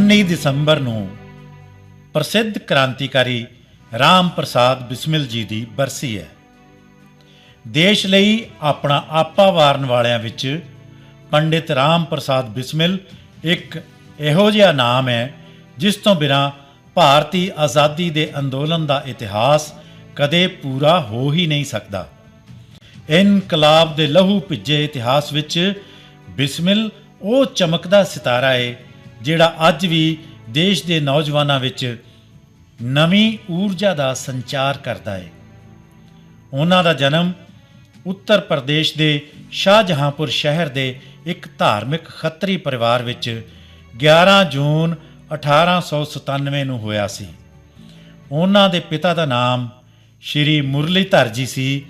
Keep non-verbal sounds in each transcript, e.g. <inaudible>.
19 ਦਸੰਬਰ ਨੂੰ ਪ੍ਰਸਿੱਧ ਕ੍ਰਾਂਤੀਕਾਰੀ ਰਾਮ ਪ੍ਰਸਾਦ ਬਿਸਮਿਲ ਜੀ ਦੀ ਬਰਸੀ ਹੈ। ਦੇਸ਼ ਲਈ ਆਪਣਾ ਆਪਾ ਵਾਰਨ ਵਾਲਿਆਂ ਵਿੱਚ ਪੰਡਿਤ ਰਾਮ ਪ੍ਰਸਾਦ ਬਿਸਮਿਲ ਇੱਕ ਇਹੋ ਜਿਹਾ ਨਾਮ ਹੈ, ਜਿਸ ਤੋਂ ਬਿਨਾ ਭਾਰਤੀ ਆਜ਼ਾਦੀ ਦੇ ਅੰਦੋਲਨ ਦਾ ਇਤਿਹਾਸ ਕਦੇ ਪੂਰਾ ਹੋ ਹੀ ਨਹੀਂ ਸਕਦਾ। ਇਨਕਲਾਬ ਦੇ ਲਹੂ ਭਿੱਜੇ ਇਤਿਹਾਸ ਵਿੱਚ ਬਿਸਮਿਲ ਉਹ ਚਮਕਦਾ ਸਿਤਾਰਾ ਹੈ ਜਿਹੜਾ ਅੱਜ ਵੀ ਦੇਸ਼ ਦੇ ਨੌਜਵਾਨਾਂ ਵਿੱਚ ਨਵੀਂ ਊਰਜਾ ਦਾ ਸੰਚਾਰ ਕਰਦਾ ਹੈ ਉਹਨਾਂ ਦਾ ਜਨਮ ਉੱਤਰ ਪ੍ਰਦੇਸ਼ ਦੇ ਸ਼ਾਹਜਹਾਂਪੁਰ ਸ਼ਹਿਰ ਦੇ ਇੱਕ ਧਾਰਮਿਕ ਖੱਤਰੀ ਪਰਿਵਾਰ ਵਿੱਚ 11 ਜੂਨ 1897 ਨੂੰ ਹੋਇਆ ਸੀ। ਉਹਨਾਂ ਦੇ ਪਿਤਾ ਦਾ ਨਾਮ ਸ਼੍ਰੀ ਮੁਰਲੀਧਰ ਜੀ ਸੀ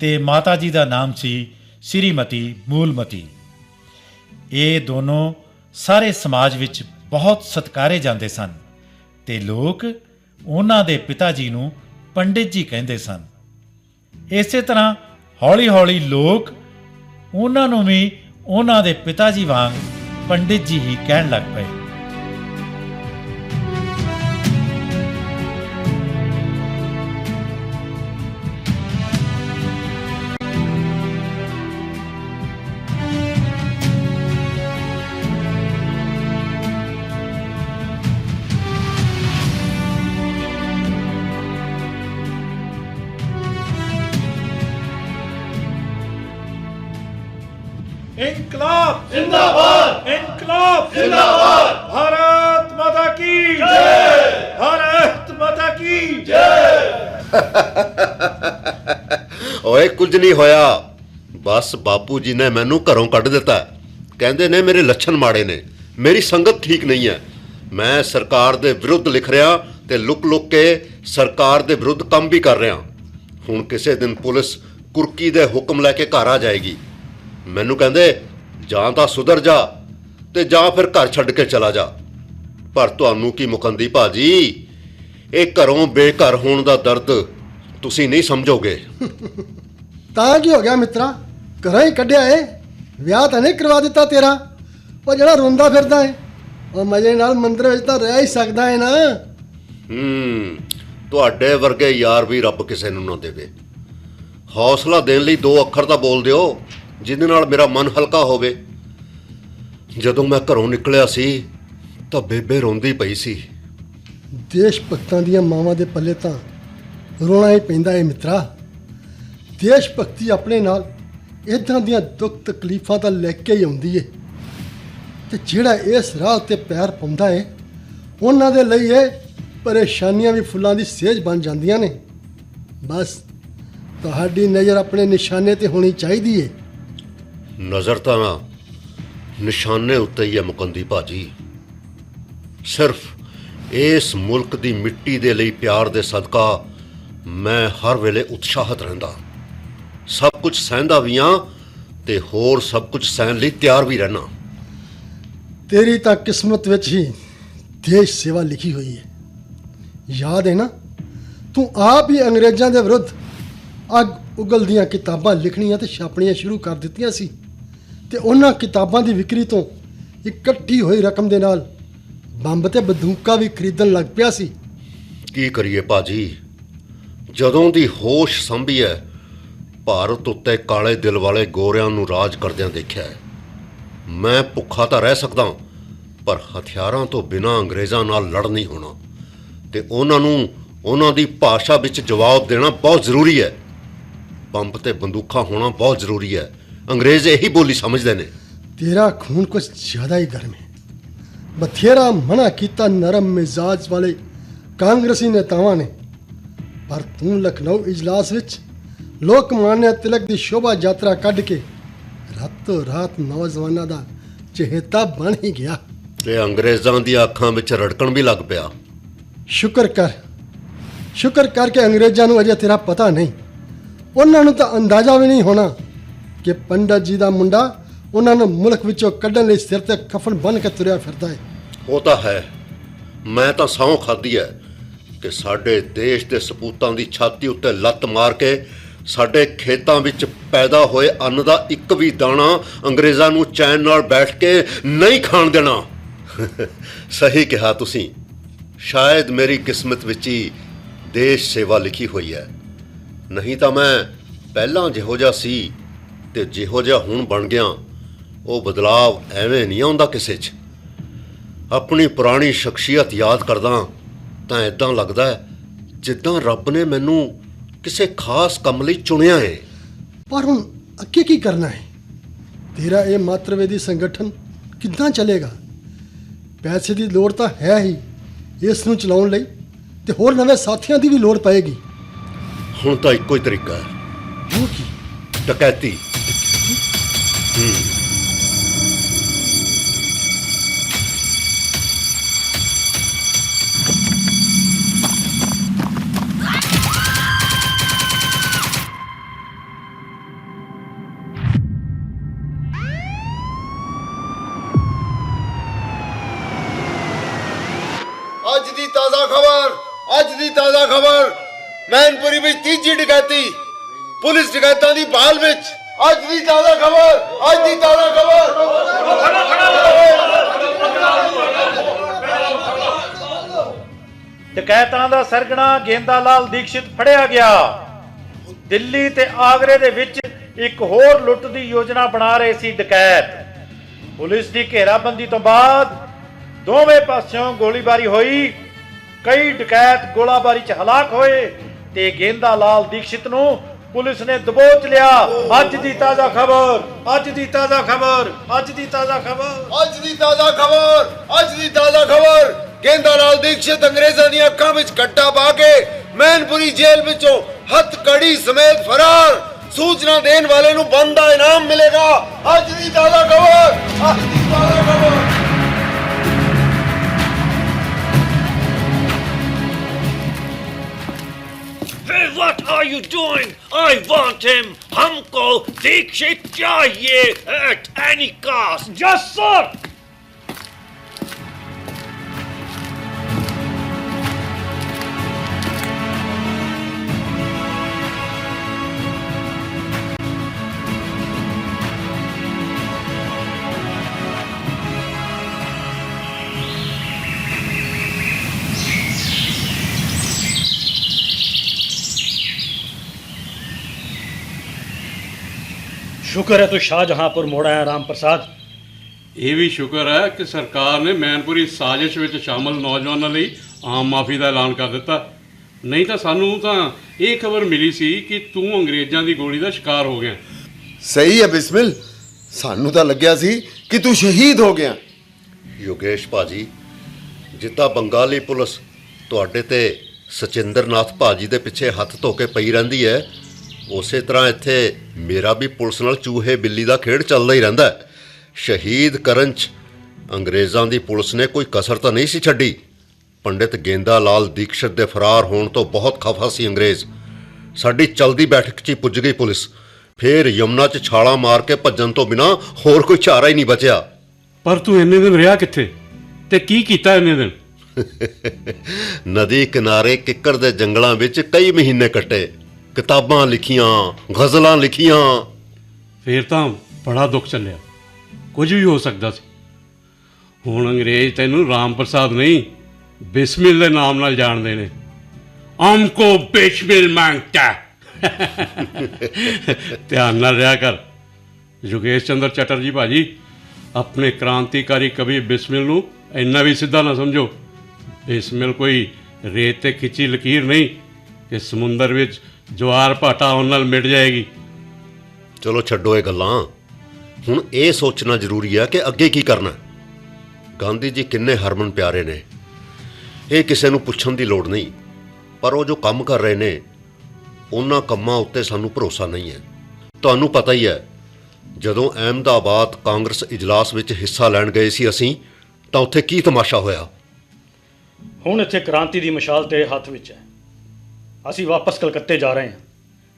ਤੇ ਮਾਤਾ ਜੀ ਦਾ ਨਾਮ ਸੀ ਸ੍ਰੀਮਤੀ ਮੂਲਮਤੀ। ਇਹ ਦੋਨੋਂ ਸਾਰੇ ਸਮਾਜ ਵਿੱਚ ਬਹੁਤ ਸਤਿਕਾਰੇ ਜਾਂਦੇ ਸਨ ਤੇ ਲੋਕ ਉਹਨਾਂ ਦੇ ਪਿਤਾ ਜੀ ਨੂੰ ਪੰਡਿਤ ਜੀ ਕਹਿੰਦੇ ਸਨ। ਇਸੇ ਤਰ੍ਹਾਂ ਹੌਲੀ-ਹੌਲੀ ਲੋਕ ਉਹਨਾਂ ਨੂੰ ਵੀ ਉਹਨਾਂ ਦੇ ਪਿਤਾ ਜੀ ਵਾਂਗ ਪੰਡਿਤ ਜੀ ਹੀ ਕਹਿਣ ਲੱਗ ਪਏ। ਕੁਝ ਨਹੀਂ ਹੋਇਆ। ਬਸ ਬਾਪੂ ਜੀ ਨੇ ਮੈਨੂੰ ਘਰੋਂ ਕੱਢ ਦਿੱਤਾ। ਕਹਿੰਦੇ ਨੇ ਮੇਰੇ ਲੱਛਣ ਮਾੜੇ ਨੇ। ਮੇਰੀ ਸੰਗਤ ਠੀਕ ਨਹੀਂ ਹੈ। ਮੈਂ ਸਰਕਾਰ ਦੇ ਵਿਰੁੱਧ ਲਿਖ ਰਿਹਾ ਤੇ ਲੁਕ ਲੁਕ ਕੇ ਸਰਕਾਰ ਦੇ ਵਿਰੁੱਧ ਕੰਮ ਵੀ ਕਰ ਰਿਹਾ। ਹੁਣ ਕਿਸੇ ਦਿਨ ਪੁਲਿਸ ਕੁਰਕੀ ਦੇ ਹੁਕਮ ਲੈ ਕੇ ਘਰ ਆ ਜਾਏਗੀ। ਮੈਨੂੰ ਕਹਿੰਦੇ, ਜਾਂ ਤਾਂ ਸੁਧਰ ਜਾ ਤੇ ਜਾਂ ਫਿਰ ਘਰ ਛੱਡ ਕੇ ਚਲਾ ਜਾ। ਪਰ ਤੁਹਾਨੂੰ ਕੀ ਮੁਕੰਦੀ ਭਾਜੀ? ਇਹ ਘਰੋਂ ਬੇਘਰ ਹੋਣ ਦਾ ਦਰਦ ਤੁਸੀਂ ਨਹੀਂ ਸਮਝੋਗੇ। ਤਾਂ ਕੀ ਹੋ ਗਿਆ ਮਿੱਤਰਾ? ਘਰੋਂ ਹੀ ਕੱਢਿਆ ਏ। ਵਿਆਹ ਤਾਂ ਨਹੀਂ ਕਰਵਾ ਦਿੱਤਾ ਤੇਰਾ। ਉਹ ਜਿਹੜਾ ਰੋਂਦਾ ਫਿਰਦਾ ਏ। ਉਹ ਮਜੇ ਨਾਲ ਮੰਦਰ ਵਿੱਚ ਤਾਂ ਰਹਿ ਹੀ ਸਕਦਾ ਏ ਨਾ। ਹੂੰ ਤੁਹਾਡੇ ਵਰਗੇ ਯਾਰ ਵੀ ਰੱਬ ਕਿਸੇ ਨੂੰ ਨਾ ਦੇਵੇ। ਹੌਸਲਾ ਦੇਣ ਲਈ ਦੋ ਅੱਖਰ ਤਾਂ ਬੋਲ ਦਿਓ ਜਿਹਦੇ ਨਾਲ ਮੇਰਾ ਮਨ ਹਲਕਾ ਹੋਵੇ। ਜਦੋਂ ਮੈਂ ਘਰੋਂ ਨਿਕਲਿਆ ਸੀ ਤਾਂ ਬੇਬੇ ਰੋਂਦੀ ਪਈ ਸੀ। ਦੇਸ਼ ਭਗਤਾਂ ਦੀਆਂ ਮਾਵਾਂ ਦੇ ਪੱਲੇ ਤਾਂ ਰੋਣਾ ਹੀ ਪੈਂਦਾ ਏ ਮਿੱਤਰਾ। ਦੇਸ਼ ਭਗਤੀ ਆਪਣੇ ਨਾਲ ਇਦਾਂ ਦੀਆਂ ਦੁੱਖ ਤਕਲੀਫਾਂ ਤਾਂ ਲੈ ਕੇ ਹੀ ਆਉਂਦੀ ਏ। ਤੇ ਜਿਹੜਾ ਇਸ ਰਾਹ ਉੱਤੇ ਪੈਰ ਪਾਉਂਦਾ ਏ, ਉਹਨਾਂ ਦੇ ਲਈ ਇਹ ਪਰੇਸ਼ਾਨੀਆਂ ਵੀ ਫੁੱਲਾਂ ਦੀ ਸੇਜ ਬਣ ਜਾਂਦੀਆਂ ਨੇ। ਬਸ ਤੁਹਾਡੀ ਨਜ਼ਰ ਆਪਣੇ ਨਿਸ਼ਾਨੇ ਤੇ ਹੋਣੀ ਚਾਹੀਦੀ ਏ। ਨਜ਼ਰ ਤਾਂ ਨਾ ਨਿਸ਼ਾਨੇ ਉੱਤੇ ਹੀ ਹੈ ਮੁਕੰਦੀ ਭਾਜੀ। ਸਿਰਫ ਇਸ ਮੁਲਕ ਦੀ ਮਿੱਟੀ ਦੇ ਲਈ ਪਿਆਰ ਦੇ ਸਦਕਾ ਮੈਂ ਹਰ ਵੇਲੇ ਉਤਸ਼ਾਹਤ ਰਹਿੰਦਾ। ਸਭ ਕੁਝ ਸਹਿੰਦਾ ਵੀ ਹਾਂ ਤੇ ਹੋਰ ਸਭ ਕੁਝ ਸਹਿਣ ਲਈ ਤਿਆਰ ਵੀ ਰਹਿਣਾ। ਤੇਰੀ ਤਾਂ ਕਿਸਮਤ ਵਿੱਚ ਹੀ ਦੇਸ਼ ਸੇਵਾ ਲਿਖੀ ਹੋਈ ਹੈ ਯਾਦ ਹੈ ਨਾ? ਤੂੰ ਆਪ ਹੀ ਅੰਗਰੇਜ਼ਾਂ ਦੇ ਵਿਰੁੱਧ ਅੱਗ ਉਗਲਦੀਆਂ ਕਿਤਾਬਾਂ ਲਿਖਣੀਆਂ ਤੇ ਛਾਪਣੀਆਂ ਸ਼ੁਰੂ ਕਰ ਦਿੱਤੀਆਂ ਸੀ ਤੇ ਉਹਨਾਂ ਕਿਤਾਬਾਂ ਦੀ ਵਿਕਰੀ ਤੋਂ ਇਕੱਠੀ ਹੋਈ ਰਕਮ ਦੇ ਨਾਲ ਬੰਬ ਤੇ ਬੰਦੂਕਾਂ ਵੀ ਖਰੀਦਣ ਲੱਗ ਪਿਆ ਸੀ। ਕੀ ਕਰੀਏ ਭਾਜੀ? ਜਦੋਂ ਦੀ ਹੋਸ਼ ਸੰਭੀ ਹੈ ਭਾਰਤ ਉੱਤੇ ਕਾਲੇ ਦਿਲ ਵਾਲੇ ਗੋਰਿਆਂ ਨੂੰ ਰਾਜ ਕਰਦਿਆਂ ਦੇਖਿਆ ਹੈ। ਮੈਂ ਭੁੱਖਾ ਤਾਂ ਰਹਿ ਸਕਦਾ ਪਰ ਹਥਿਆਰਾਂ ਤੋਂ ਬਿਨਾਂ ਅੰਗਰੇਜ਼ਾਂ ਨਾਲ ਲੜ ਨਹੀਂ ਹੋਣਾ। ਤੇ ਉਹਨਾਂ ਨੂੰ ਉਹਨਾਂ ਦੀ ਭਾਸ਼ਾ ਵਿੱਚ ਜਵਾਬ ਦੇਣਾ ਬਹੁਤ ਜ਼ਰੂਰੀ ਹੈ। ਬੰਬ ਤੇ ਬੰਦੂਕਾਂ ਹੋਣਾ ਬਹੁਤ ਜ਼ਰੂਰੀ ਹੈ। ਅੰਗਰੇਜ਼ ਇਹੀ ਬੋਲੀ ਸਮਝਦੇ ਨੇ। ਤੇਰਾ ਖੂਨ ਕੁਝ ਜ਼ਿਆਦਾ ਹੀ ਗਰਮ ਹੈ। ਬਥੇਰਾ ਮਨਾ ਕੀਤਾ ਨਰਮ ਮਿਜ਼ਾਜ ਵਾਲੇ ਕਾਂਗਰਸੀ ਨੇਤਾਵਾਂ ਨੇ। ਪਰ ਤੂੰ ਲਖਨਊ ਇਜਲਾਸ ਵਿੱਚ ਲੋਕ ਮਾਨਿਆ ਤਿਲਕ ਦੀ ਸ਼ੋਭਾ ਯਾਤਰਾ ਕੱਢ ਕੇ ਰਾਤੋਂ ਰਾਤ ਨੌਜਵਾਨਾਂ ਦਾ ਚਹੇਤਾ ਬਣ ਹੀ ਗਿਆ। ਤੇ ਅੰਗਰੇਜ਼ਾਂ ਦੀਆਂ ਅੱਖਾਂ ਵਿੱਚ ਰੜਕਣ ਵੀ ਲੱਗ ਪਿਆ। ਸ਼ੁਕਰ ਕਰ ਸ਼ੁਕਰ ਕਰ ਕਿ ਅੰਗਰੇਜ਼ਾਂ ਨੂੰ ਅਜੇ ਤੇਰਾ ਪਤਾ ਨਹੀਂ। ਉਹਨਾਂ ਨੂੰ ਤਾਂ ਅੰਦਾਜ਼ਾ ਵੀ ਨਹੀਂ ਹੋਣਾ ਕਿ ਪੰਡਤ ਜੀ ਦਾ ਮੁੰਡਾ ਉਹਨਾਂ ਨੂੰ ਮੁਲਕ ਵਿੱਚੋਂ ਕੱਢਣ ਲਈ ਸਿਰ ਤੇ ਕਫਨ ਬੰਨ੍ਹ ਕੇ ਤੁਰਿਆ ਫਿਰਦਾ ਹੈ। ਉਹ ਤਾਂ ਹੈ। ਮੈਂ ਤਾਂ ਸਹੁੰ ਖਾਧੀ ਹੈ ਕਿ ਸਾਡੇ ਦੇਸ਼ ਦੇ ਸਪੂਤਾਂ ਦੀ ਛਾਤੀ ਉੱਤੇ ਲੱਤ ਮਾਰ ਕੇ ਸਾਡੇ ਖੇਤਾਂ ਵਿੱਚ ਪੈਦਾ ਹੋਏ ਅੰਨ ਦਾ ਇੱਕ ਵੀ ਦਾਣਾ ਅੰਗਰੇਜ਼ਾਂ ਨੂੰ ਚੈਨ ਨਾਲ ਬੈਠ ਕੇ ਨਹੀਂ ਖਾਣ ਦੇਣਾ। <laughs> ਸਹੀ ਕਿਹਾ ਤੁਸੀਂ। ਸ਼ਾਇਦ ਮੇਰੀ ਕਿਸਮਤ ਵਿੱਚ ਹੀ ਦੇਸ਼ ਸੇਵਾ ਲਿਖੀ ਹੋਈ ਹੈ। ਨਹੀਂ ਤਾਂ ਮੈਂ ਪਹਿਲਾਂ ਜਿਹੋ ਜਿਹਾ ਸੀ ਤੇ ਜਿਹੋ ਜਿਹਾ ਹੁਣ ਬਣ ਗਿਆ। ਉਹ ਬਦਲਾਵ ਐਵੇਂ ਨਹੀਂ ਆਉਂਦਾ ਕਿਸੇ 'ਚ। ਆਪਣੀ ਪੁਰਾਣੀ ਸ਼ਖਸੀਅਤ ਯਾਦ ਕਰਦਾ ਤਾਂ ਇਦਾਂ ਲੱਗਦਾ ਜਿੱਦਾਂ ਰੱਬ ਨੇ ਮੈਨੂੰ ਕਿਸੇ ਖਾਸ ਕੰਮ ਲਈ ਚੁਣਿਆ ਹੈ। ਪਰ ਹੁਣ ਅੱਗੇ ਕੀ ਕਰਨਾ ਹੈ? ਤੇਰਾ ਇਹ ਮਾਤਰਵੇਦੀ ਸੰਗਠਨ ਕਿੱਦਾਂ ਚੱਲੇਗਾ? ਪੈਸੇ ਦੀ ਲੋੜ ਤਾਂ ਹੈ ਹੀ ਇਸ ਨੂੰ ਚਲਾਉਣ ਲਈ ਤੇ ਹੋਰ ਨਵੇਂ ਸਾਥੀਆਂ ਦੀ ਵੀ ਲੋੜ ਪਏਗੀ। ਹੁਣ ਤਾਂ ਇੱਕੋ ਹੀ ਤਰੀਕਾ ਹੈ। ਉਹ ਕੀ? ਡਕੈਤੀ। ਅੱਜ ਡਕੈਤਾਂ ਵਿੱਚ। ਅੱਜ ਦੀ ਤਾਜ਼ਾ ਖਬਰ, ਅੱਜ ਦੀ ਤਾਜ਼ਾ ਖਬਰ। ਡਕੈਤਾਂ ਦਾ ਸਰਗਣਾ ਗੇਂਦਾ ਲਾਲ ਦੀਕਸ਼ਿਤ ਫੜਿਆ ਗਿਆ। ਦਿੱਲੀ ਤੇ ਆਗਰੇ ਦੇ ਵਿੱਚ ਇੱਕ ਹੋਰ ਲੁੱਟ ਦੀ ਯੋਜਨਾ ਬਣਾ ਰਹੇ ਸੀ ਡਕੈਤ। ਪੁਲਿਸ ਦੀ ਘੇਰਾਬੰਦੀ ਤੋਂ ਬਾਅਦ ਦੋਵੇਂ ਪਾਸਿਓਂ ਗੋਲੀਬਾਰੀ ਹੋਈ। ਕਈ ਡਕੈਤ ਗੋਲਾਬਾਰੀ 'ਚ ਹਲਾਕ ਹੋਏ ਤੇ ਗੇਂਦਾ ਲਾਲ ਦੀਕਸ਼ਿਤ ਨੂੰ ਪੁਲਿਸ ਨੇ ਦਬੋਚ ਲਿਆ। ਅੱਜ ਦੀ ਤਾਜ਼ਾ ਖਬਰ, ਅੱਜ ਦੀ ਤਾਜ਼ਾ ਖਬਰ, ਅੱਜ ਦੀ ਤਾਜ਼ਾ ਖਬਰ। ਅੱਜ ਦੀ ਤਾਜ਼ਾ ਖਬਰ, ਅੱਜ ਦੀ ਤਾਜ਼ਾ ਖਬਰ। ਕੇਂਦਰ ਲਾਲ ਦੀਕਸ਼ਿਤ ਅੰਗਰੇਜ਼ਾਂ ਦੀਆਂ ਅੱਖਾਂ ਵਿੱਚ ਕੱਟਾ ਪਾ ਕੇ ਮੈਨਪੁਰੀ ਜੇਲ੍ਹ ਵਿੱਚੋਂ ਹੱਥ ਕੜੀ ਸਮੇਤ ਫਰਾਰ। ਸੂਚਨਾ ਦੇਣ ਵਾਲੇ ਨੂੰ ਬੰਦ ਦਾ ਇਨਾਮ ਮਿਲੇਗਾ। ਅੱਜ ਦੀ ਤਾਜ਼ਾ ਖਬਰ, ਅੱਜ ਦੀ ਤਾਜ਼ਾ ਖਬਰ। what are you doing? I want him. Uncle Dikshit Jaye, at any cost. Yes, sir. ਸ਼ੁਕਰ ਹੈ ਤੂੰ ਸ਼ਾਹਜਹਾਂਪੁਰ ਮੋੜਾ ਹੈ ਰਾਮ ਪ੍ਰਸਾਦ। ਇਹ ਵੀ ਸ਼ੁਕਰ ਹੈ ਕਿ ਸਰਕਾਰ ਨੇ ਮੈਨਪੁਰੀ ਸਾਜ਼ਿਸ਼ ਵਿੱਚ ਸ਼ਾਮਲ ਨੌਜਵਾਨਾਂ ਲਈ ਆਮ ਮਾਫੀ ਦਾ ਐਲਾਨ ਕਰ ਦਿੱਤਾ। ਨਹੀਂ ਤਾਂ ਸਾਨੂੰ ਤਾਂ ਇਹ ਖਬਰ ਮਿਲੀ ਸੀ ਕਿ ਤੂੰ ਅੰਗਰੇਜ਼ਾਂ ਦੀ ਗੋਲੀ ਦਾ ਸ਼ਿਕਾਰ ਹੋ ਗਿਆ। ਸਹੀ ਹੈ ਬਿਸਮਿਲ। ਸਾਨੂੰ ਤਾਂ ਲੱਗਿਆ ਸੀ ਕਿ ਤੂੰ ਸ਼ਹੀਦ ਹੋ ਗਿਆ। ਯੋਗੇਸ਼ ਭਾਜੀ ਜਿੱਦਾਂ ਬੰਗਾਲੀ ਪੁਲਿਸ ਤੁਹਾਡੇ ਤੇ ਸਚਿੰਦਰਨਾਥ ਭਾਜੀ ਦੇ ਪਿੱਛੇ ਹੱਥ ਧੋ ਕੇ ਪਈ ਰਹਿੰਦੀ ਹੈ ਉਸੇ ਤਰ੍ਹਾਂ ਇੱਥੇ ਮੇਰਾ ਵੀ ਪੁਲਿਸ ਨਾਲ ਚੂਹੇ ਬਿੱਲੀ ਦਾ ਖੇਡ ਚੱਲਦਾ ਹੀ ਰਹਿੰਦਾ ਹੈ। ਸ਼ਹੀਦ ਕਰਨ ਚ ਅੰਗਰੇਜ਼ਾਂ ਦੀ ਪੁਲਿਸ ਨੇ ਕੋਈ ਕਸਰ ਤਾਂ ਨਹੀਂ ਸੀ ਛੱਡੀ। ਪੰਡਿਤ ਗੇਂਦਾ ਲਾਲ ਦੀਕਸ਼ਤ ਦੇ ਫਰਾਰ ਹੋਣ ਤੋਂ ਬਹੁਤ ਖਫਾ ਸੀ ਅੰਗਰੇਜ਼। ਸਾਡੀ ਚਲਦੀ ਬੈਠਕ 'ਚ ਹੀ ਪੁੱਜ ਗਈ ਪੁਲਿਸ। ਫੇਰ ਯਮਨਾ 'ਚ ਛਾਲਾਂ ਮਾਰ ਕੇ ਭੱਜਣ ਤੋਂ ਬਿਨਾ ਹੋਰ ਕੋਈ ਚਾਰਾ ਹੀ ਨਹੀਂ ਬਚਿਆ। ਪਰ ਤੂੰ ਇੰਨੇ ਦਿਨ ਰਿਹਾ ਕਿੱਥੇ? ਤੇ ਕੀ ਕੀਤਾ ਇੰਨੇ ਦਿਨ? <laughs> ਨਦੀ ਕਿਨਾਰੇ ਕਿੱਕਰ ਦੇ ਜੰਗਲਾਂ ਵਿੱਚ ਕਈ ਮਹੀਨੇ ਕੱਟੇ। ਕਿਤਾਬਾਂ ਲਿਖੀਆਂ, ਗ਼ਜ਼ਲਾਂ ਲਿਖੀਆਂ। ਫੇਰ ਤਾਂ ਬੜਾ ਦੁੱਖ ਚੱਲਿਆ। ਕੁਝ ਵੀ ਹੋ ਸਕਦਾ ਸੀ। ਹੁਣ ਅੰਗਰੇਜ਼ ਤੈਨੂੰ ਰਾਮ ਪ੍ਰਸਾਦ ਨਹੀਂ, ਬਿਸਮਿਲ ਦੇ ਨਾਮ ਨਾਲ ਜਾਣਦੇ ਨੇ। ਆਮਕੋ ਬਿਸਮਿਲ ਮੰਗਤਾ। ਧਿਆਨ ਨਾਲ ਰਿਹਾ ਕਰ। ਯੋਗੇਸ਼ ਚੰਦਰ ਚਟਰਜੀ ਭਾਜੀ, ਆਪਣੇ ਕ੍ਰਾਂਤੀਕਾਰੀ ਕਵੀ ਬਿਸਮਿਲ ਨੂੰ ਇੰਨਾ ਵੀ ਸਿੱਧਾ ਨਾ ਸਮਝੋ। ਬਿਸਮਿਲ ਕੋਈ ਰੇਤ ਤੇ ਖਿੱਚੀ ਲਕੀਰ ਨਹੀਂ, ਕਿ ਸਮੁੰਦਰ ਵਿੱਚ ਜਵਾਰ ਭਾਟਾ ਆਉਣ ਨਾਲ ਮਿਟ ਜਾਏਗੀ। ਚਲੋ ਛੱਡੋ ਇਹ ਗੱਲਾਂ। ਹੁਣ ਇਹ ਸੋਚਣਾ ਜ਼ਰੂਰੀ ਹੈ ਕਿ ਅੱਗੇ ਕੀ ਕਰਨਾ। ਗਾਂਧੀ ਜੀ ਕਿੰਨੇ ਹਰਮਨ ਪਿਆਰੇ ਨੇ। ਇਹ ਕਿਸੇ ਨੂੰ ਪੁੱਛਣ ਦੀ ਲੋੜ ਨਹੀਂ। ਪਰ ਉਹ ਜੋ ਕੰਮ ਕਰ ਰਹੇ ਨੇ ਉਹਨਾਂ ਕੰਮਾਂ ਉੱਤੇ ਸਾਨੂੰ ਭਰੋਸਾ ਨਹੀਂ ਹੈ। ਤੁਹਾਨੂੰ ਪਤਾ ਹੀ ਹੈ ਜਦੋਂ ਅਹਿਮਦਾਬਾਦ ਕਾਂਗਰਸ ਇਜਲਾਸ ਵਿੱਚ ਹਿੱਸਾ ਲੈਣ ਗਏ ਸੀ ਅਸੀਂ ਤਾਂ ਉੱਥੇ ਕੀ ਤਮਾਸ਼ਾ ਹੋਇਆ? ਹੁਣ ਇੱਥੇ ਕ੍ਰਾਂਤੀ ਦੀ ਮਸ਼ਾਲ ਤੇਰੇ ਹੱਥ ਵਿੱਚ ਹੈ। ਅਸੀਂ ਵਾਪਸ ਕਲਕੱਤੇ ਜਾ ਰਹੇ ਹਾਂ।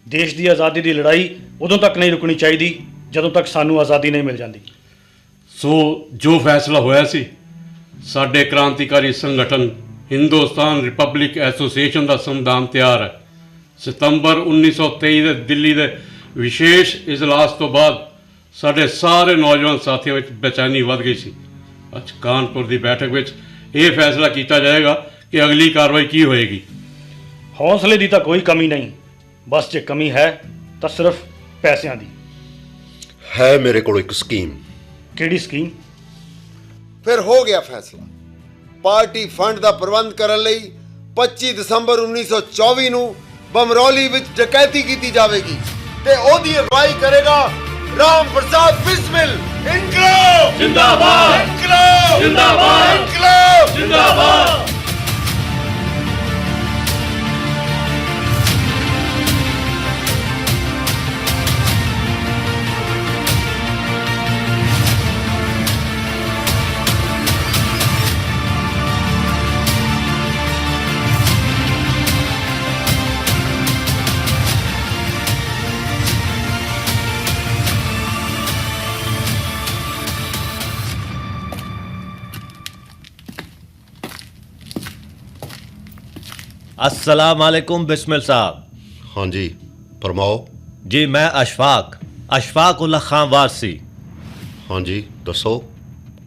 ਦੇਸ਼ ਦੀ ਆਜ਼ਾਦੀ ਦੀ ਲੜਾਈ ਉਦੋਂ ਤੱਕ ਨਹੀਂ ਰੁਕਣੀ ਚਾਹੀਦੀ, ਜਦੋਂ ਤੱਕ ਸਾਨੂੰ ਆਜ਼ਾਦੀ ਨਹੀਂ ਮਿਲ ਜਾਂਦੀ। ਸੋ ਜੋ ਫੈਸਲਾ ਹੋਇਆ ਸੀ, ਸਾਡੇ ਕ੍ਰਾਂਤੀਕਾਰੀ ਸੰਗਠਨ ਹਿੰਦੁਸਤਾਨ ਰਿਪਬਲਿਕ ਐਸੋਸੀਏਸ਼ਨ ਦਾ ਸੰਵਿਧਾਨ ਤਿਆਰ ਹੈ। ਸਤੰਬਰ 1923 ਦੇ ਦਿੱਲੀ ਦੇ ਵਿਸ਼ੇਸ਼ ਇਜਲਾਸ ਤੋਂ ਬਾਅਦ ਸਾਡੇ ਸਾਰੇ ਨੌਜਵਾਨ ਸਾਥੀਆਂ ਵਿੱਚ ਬੇਚੈਨੀ ਵੱਧ ਗਈ ਸੀ। ਅੱਜ ਕਾਨਪੁਰ ਦੀ ਬੈਠਕ ਵਿੱਚ ਇਹ ਫੈਸਲਾ ਕੀਤਾ ਜਾਏਗਾ ਕਿ ਅਗਲੀ ਕਾਰਵਾਈ ਕੀ ਹੋਏਗੀ। ਹੌਸਲੇ ਦੀ ਤਾਂ ਕੋਈ ਕਮੀ ਨਹੀਂ। ਬਸ ਜੇ ਕਮੀ ਹੈ ਤਾਂ ਸਿਰਫ ਪੈਸਿਆਂ ਦੀ। ਹੈ ਮੇਰੇ ਕੋਲ ਇੱਕ ਸਕੀਮ। ਕਿਹੜੀ ਸਕੀਮ? ਫਿਰ ਹੋ ਗਿਆ ਫੈਸਲਾ। ਪਾਰਟੀ ਫੰਡ ਦਾ ਪ੍ਰਬੰਧ ਕਰਨ ਲਈ 25 ਦਸੰਬਰ 1924 ਨੂੰ ਬਮਰੌਲੀ ਵਿੱਚ ਡਕੈਤੀ ਕੀਤੀ ਜਾਵੇਗੀ ਤੇ ਉਹਦੀ ਅਗਵਾਈ ਕਰੇਗਾ ਰਾਮ ਪ੍ਰਸਾਦ ਬਿਸਮਿਲ। ਇਨਕਲਾਬ! ਜਿੰਦਾਬਾਦ! ਇਨਕਲਾਬ! ਜਿੰਦਾਬਾਦ! ਇਨਕਲਾਬ! ਜਿੰਦਾਬਾਦ! अस्सलाम वालेकुम बिस्मिल साहब ਹਾਂਜੀ ਫਰਮਾਓ जी मैं अशफाक अशफाक उल्ला खान वारसी ਹਾਂਜੀ ਦੱਸੋ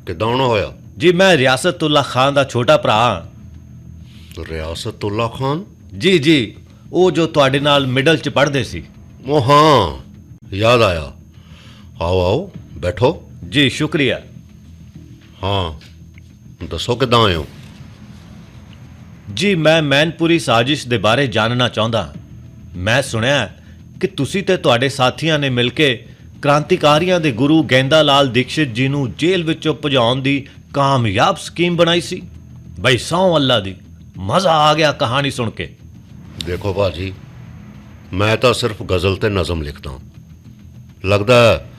ਕਿੱਦਾਂ ਆਉਣਾ ਹੋਇਆ जी मैं रियासतुल्ला खान ਦਾ ਛੋਟਾ ਭਰਾ ਹਾਂ ਰਿਆਸਤੁੱਲਾ ਖਾਨ ਜੀ ਜੀ ਉਹ ਜੋ ਤੁਹਾਡੇ ਨਾਲ ਮਿਡਲ ਚ ਪੜ੍ਹਦੇ ਸੀ ਉਹ ਹਾਂ ਯਾਦ ਆਇਆ ਆਓ ਆਓ ਬੈਠੋ ਜੀ ਸ਼ੁਕਰੀਆ ਹਾਂ ਦੱਸੋ ਕਿੱਦਾਂ ਆਏ ਹੋ ਜੀ, ਮੈਂ ਮੈਨਪੁਰੀ ਸਾਜ਼ਿਸ਼ ਦੇ ਬਾਰੇ ਜਾਣਨਾ ਚਾਹੁੰਦਾ ਮੈਂ ਸੁਣਿਆ ਕਿ ਤੁਸੀਂ ਤੇ ਤੁਹਾਡੇ ਸਾਥੀਆਂ ਨੇ ਮਿਲ ਕੇ ਕ੍ਰਾਂਤੀਕਾਰੀਆਂ ਦੇ ਗੁਰੂ ਗੈਂਦਾ ਲਾਲ ਦੀਕਸ਼ਿਤ ਜੀ ਨੂੰ ਜੇਲ੍ਹ ਵਿੱਚੋਂ ਭਜਾਉਣ ਦੀ ਕਾਮਯਾਬ ਸਕੀਮ ਬਣਾਈ ਸੀ। ਬਈ ਸੌ ਅੱਲਾ ਦੀ, ਮਜ਼ਾ ਆ ਗਿਆ ਕਹਾਣੀ ਸੁਣ ਕੇ। ਦੇਖੋ ਭਾਜੀ, ਮੈਂ ਤਾਂ ਸਿਰਫ ਗਜ਼ਲ ਤੇ ਨਜ਼ਮ ਲਿਖਦਾ ਲੱਗਦਾ ਹੈ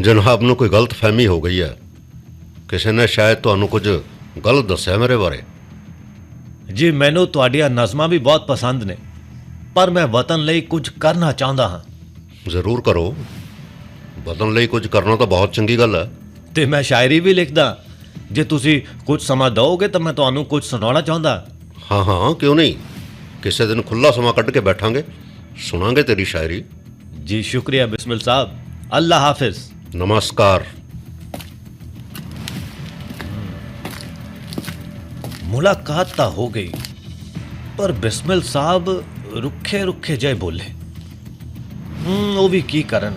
ਜਨਾਬ ਨੂੰ ਕੋਈ ਗਲਤ ਫਹਿਮੀ ਹੋ ਗਈ ਹੈ। ਕਿਸੇ ਨੇ ਸ਼ਾਇਦ ਤੁਹਾਨੂੰ ਕੁਝ ਗਲਤ ਦੱਸਿਆ ਮੇਰੇ ਬਾਰੇ। ਜੀ ਮੈਨੂੰ ਤੁਹਾਡੀਆਂ ਨਜ਼ਮਾਂ ਵੀ ਬਹੁਤ ਪਸੰਦ ਨੇ ਪਰ ਮੈਂ ਵਤਨ ਲਈ ਕੁਝ ਕਰਨਾ ਚਾਹੁੰਦਾ ਹਾਂ। ਜ਼ਰੂਰ ਕਰੋ। ਬਦਲਣ ਲਈ ਕੁਝ ਕਰਨਾ ਤਾਂ ਬਹੁਤ ਚੰਗੀ ਗੱਲ ਹੈ। ਤੇ ਮੈਂ ਸ਼ਾਇਰੀ ਵੀ ਲਿਖਦਾ। ਜੇ ਤੁਸੀਂ ਕੁਝ ਸਮਾਂ ਦਿਓਗੇ ਤਾਂ ਮੈਂ ਤੁਹਾਨੂੰ ਕੁਝ ਸੁਣਾਉਣਾ ਚਾਹੁੰਦਾ। ਹਾਂ ਹਾਂ ਕਿਉਂ ਨਹੀਂ? ਕਿਸੇ ਦਿਨ ਖੁੱਲਾ ਸਮਾਂ ਕੱਢ ਕੇ ਬੈਠਾਂਗੇ। ਸੁਣਾਂਗੇ ਤੇਰੀ ਸ਼ਾਇਰੀ। ਜੀ ਸ਼ੁਕਰੀਆ ਬਿਸਮਿਲ ਸਾਹਿਬ। ਅੱਲਾ ਹਾਫਿਜ਼। ਨਮਸਕਾਰ। ਮੁਲਾਕਾਤ ਤਾਂ ਹੋ ਗਈ, ਪਰ ਬਿਸਮਿਲ ਸਾਹਿਬ ਰੁੱਖੇ ਰੁੱਖੇ ਜਿਹੇ ਬੋਲੇ। ਹੂੰ, ਉਹ ਵੀ ਕੀ ਕਰਨ?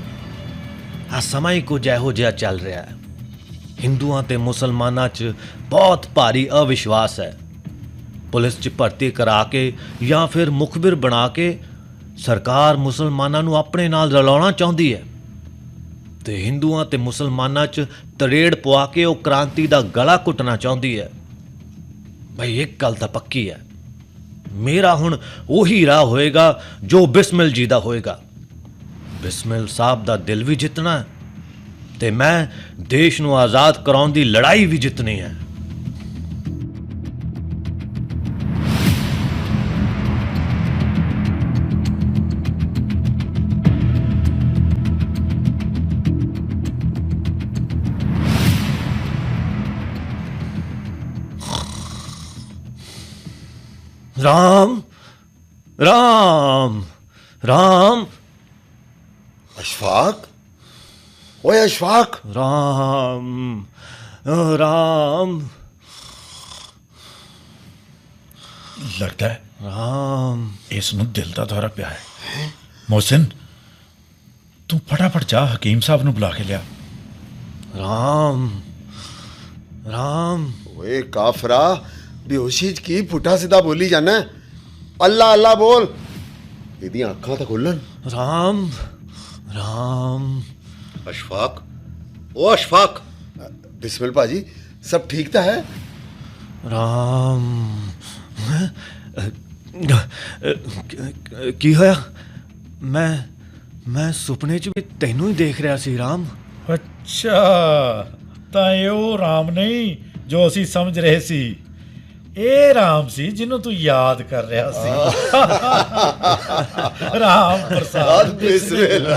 ਆ ਸਮਾਂ ਹੀ ਕੁਝ ਇਹੋ ਜਿਹਾ ਚੱਲ ਰਿਹਾ ਹੈ। ਹਿੰਦੂਆਂ ਤੇ ਮੁਸਲਮਾਨਾਂ 'ਚ ਬਹੁਤ ਭਾਰੀ ਅਵਿਸ਼ਵਾਸ ਹੈ। ਪੁਲਿਸ 'ਚ ਭਰਤੀ ਕਰਾ ਕੇ ਜਾਂ ਫਿਰ ਮੁਖਬਿਰ ਬਣਾ ਕੇ ਸਰਕਾਰ ਮੁਸਲਮਾਨਾਂ ਨੂੰ ਆਪਣੇ ਨਾਲ ਰਲਾਉਣਾ ਚਾਹੁੰਦੀ ਹੈ। ਤੇ ਹਿੰਦੂਆਂ ਤੇ ਮੁਸਲਮਾਨਾਂ 'ਚ ਤਰੇੜ ਪਵਾ ਕੇ ਉਹ ਕ੍ਰਾਂਤੀ ਦਾ ਗਲਾ ਘੁੱਟਣਾ ਚਾਹੁੰਦੀ ਹੈ। ਭਾਈ ਇੱਕ ਗੱਲ ਤਾਂ ਪੱਕੀ ਹੈ। ਮੇਰਾ ਹੁਣ ਉਹੀ ਰਾਹ ਹੋਏਗਾ ਜੋ ਬਿਸਮਿਲ ਜੀ ਦਾ ਹੋਏਗਾ। ਬਿਸਮਿਲ ਸਾਹਿਬ ਦਾ ਦਿਲ ਵੀ ਜਿੱਤਣਾ ਹੈ ਤੇ ਮੈਂ ਦੇਸ਼ ਨੂੰ ਆਜ਼ਾਦ ਕਰਾਉਣ ਦੀ ਲੜਾਈ ਵੀ ਜਿੱਤਣੀ ਹੈ। ਰਾਮ ਰਾਮ ਰਾਮ। ਅਸ਼ਫਾਕ? ਓਏ ਅਸ਼ਫਾਕ! ਰਾਮ ਰਾਮ। ਲੱਗਦਾ ਹੈ ਰਾਮ। ਇਸ ਨੂੰ ਦਿਲ ਦਾ ਦੌਰਾ ਪਿਆ ਹੈ। ਮੋਹਸਿਨ ਤੂੰ ਫਟਾਫਟ ਜਾ ਹਕੀਮ ਸਾਹਿਬ ਨੂੰ ਬੁਲਾ ਕੇ ਲਿਆ। ਰਾਮ ਰਾਮ। ਓਏ ਕਾਫਰਾ ਬੇਹੋਸ਼ੀ ਚ ਕੀ ਪੁੱਠਾ ਸਿੱਧਾ ਬੋਲੀ ਜਾਣਾ ਅੱਲਾ ਅੱਲਾ ਬੋਲ। ਇਹਦੀਆਂ ਅੱਖਾਂ ਤਾਂ ਖੁੱਲਣ। ਰਾਮ ਰਾਮ। ਅਸ਼ਫਾਕ ਉਹ ਅਸ਼ਫਾਕ। ਬਿਸਮਿਲ ਭਾਜੀ ਸਭ ਠੀਕ ਤਾਂ ਹੈ? ਰਾਮ। ਕੀ ਹੋਇਆ? ਮੈਂ ਮੈਂ ਸੁਪਨੇ 'ਚ ਵੀ ਤੈਨੂੰ ਹੀ ਦੇਖ ਰਿਹਾ ਸੀ ਰਾਮ। ਅੱਛਾ ਤਾਂ ਇਹ ਉਹ ਰਾਮ ਨਹੀਂ ਜੋ ਅਸੀਂ ਸਮਝ ਰਹੇ ਸੀ। ਇਹ ਰਾਮ ਸੀ ਜਿਹਨੂੰ ਤੂੰ ਯਾਦ ਕਰ ਰਿਹਾ ਸੀ। ਰਾਮ ਪ੍ਰਸਾਦ। ਬਿਸਮਿਲ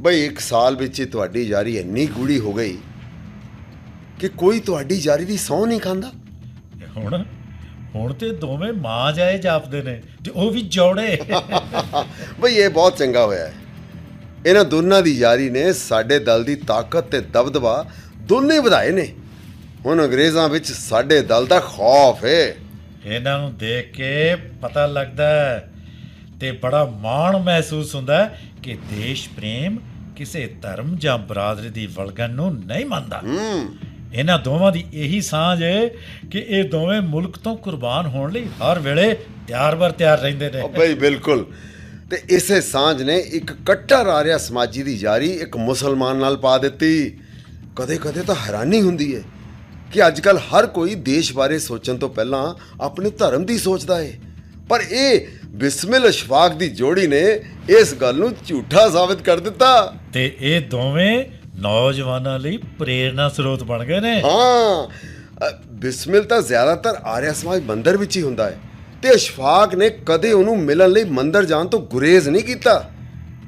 ਬਈ ਇੱਕ ਸਾਲ ਵਿੱਚ ਹੀ ਤੁਹਾਡੀ ਯਾਰੀ ਇੰਨੀ ਗੂੜੀ ਹੋ ਗਈ ਕਿ ਕੋਈ ਤੁਹਾਡੀ ਯਾਰੀ ਦੀ ਸਹੁੰ ਨਹੀਂ ਖਾਂਦਾ। ਹੁਣ ਹੁਣ ਤੇ ਦੋਵੇਂ ਮਾਂ ਜਾਏ ਜਾਪਦੇ ਨੇ ਤੇ ਉਹ ਵੀ ਜੋੜੇ। ਬਈ ਇਹ ਬਹੁਤ ਚੰਗਾ ਹੋਇਆ ਹੈ। ਇਹਨਾਂ ਦੋਨਾਂ ਦੀ ਯਾਰੀ ਨੇ ਸਾਡੇ ਦਲ ਦੀ ਤਾਕਤ ਤੇ ਦਬਦਬਾ ਦੋਨੇ ਵਧਾਏ ਨੇ। ਹੁਣ ਅੰਗਰੇਜ਼ਾਂ ਵਿੱਚ ਸਾਡੇ ਦਲ ਦਾ ਖੌਫ ਹੈ ਇਹਨਾਂ ਨੂੰ ਦੇਖ ਕੇ ਪਤਾ ਲੱਗਦਾ ਹੈ ਤੇ ਬੜਾ ਮਾਣ ਮਹਿਸੂਸ ਹੁੰਦਾ ਕਿ ਦੇਸ਼ ਪ੍ਰੇਮ ਕਿਸੇ ਧਰਮ ਜਾਂ ਬਰਾਦਰੀ ਦੀ ਵਲਗਣ ਨੂੰ ਨਹੀਂ ਮੰਨਦਾ। ਇਹਨਾਂ ਦੋਵਾਂ ਦੀ ਇਹੀ ਸਾਂਝ ਹੈ ਕਿ ਇਹ ਦੋਵੇਂ ਮੁਲਕ ਤੋਂ ਕੁਰਬਾਨ ਹੋਣ ਲਈ ਹਰ ਵੇਲੇ ਤਿਆਰ-ਬਰ ਤਿਆਰ ਰਹਿੰਦੇ ਨੇ। ਬਈ ਬਿਲਕੁਲ। ਤੇ ਇਸੇ ਸਾਂਝ ਨੇ ਇੱਕ ਕੱਟਰ ਆਰਿਆ ਸਮਾਜੀ ਦੀ ਯਾਰੀ ਇੱਕ ਮੁਸਲਮਾਨ ਨਾਲ ਪਾ ਦਿੱਤੀ। ਕਦੇ-ਕਦੇ ਤਾਂ ਹੈਰਾਨੀ ਹੁੰਦੀ ਹੈ ਕਿ ਅੱਜਕੱਲ ਹਰ ਕੋਈ ਦੇਸ਼ ਬਾਰੇ ਸੋਚਣ ਤੋਂ ਪਹਿਲਾਂ ਆਪਣੇ ਧਰਮ ਦੀ ਸੋਚਦਾ ਹੈ ਪਰ ਇਹ ਬਿਸਮਿਲ ਅਸ਼ਫਾਕ ਦੀ ਜੋੜੀ ਨੇ ਇਸ ਗੱਲ ਨੂੰ ਝੂਠਾ ਸਾਬਿਤ ਕਰ ਦਿੱਤਾ। ਤੇ ਇਹ ਦੋਵੇਂ ਨੌਜਵਾਨਾਂ ਲਈ ਪ੍ਰੇਰਨਾ ਸਰੋਤ ਬਣ ਗਏ ਨੇ। ਹਾਂ ਬਿਸਮਿਲ ਤਾਂ ਜ਼ਿਆਦਾਤਰ ਆਰਿਆ ਸਮਾਜ ਮੰਦਰ ਵਿੱਚ ਹੀ ਹੁੰਦਾ ਹੈ ਤੇ ਅਸ਼ਫਾਕ ਨੇ ਕਦੇ ਉਹਨੂੰ ਮਿਲਣ ਲਈ ਮੰਦਰ ਜਾਣ ਤੋਂ ਗੁਰੇਜ਼ ਨਹੀਂ ਕੀਤਾ।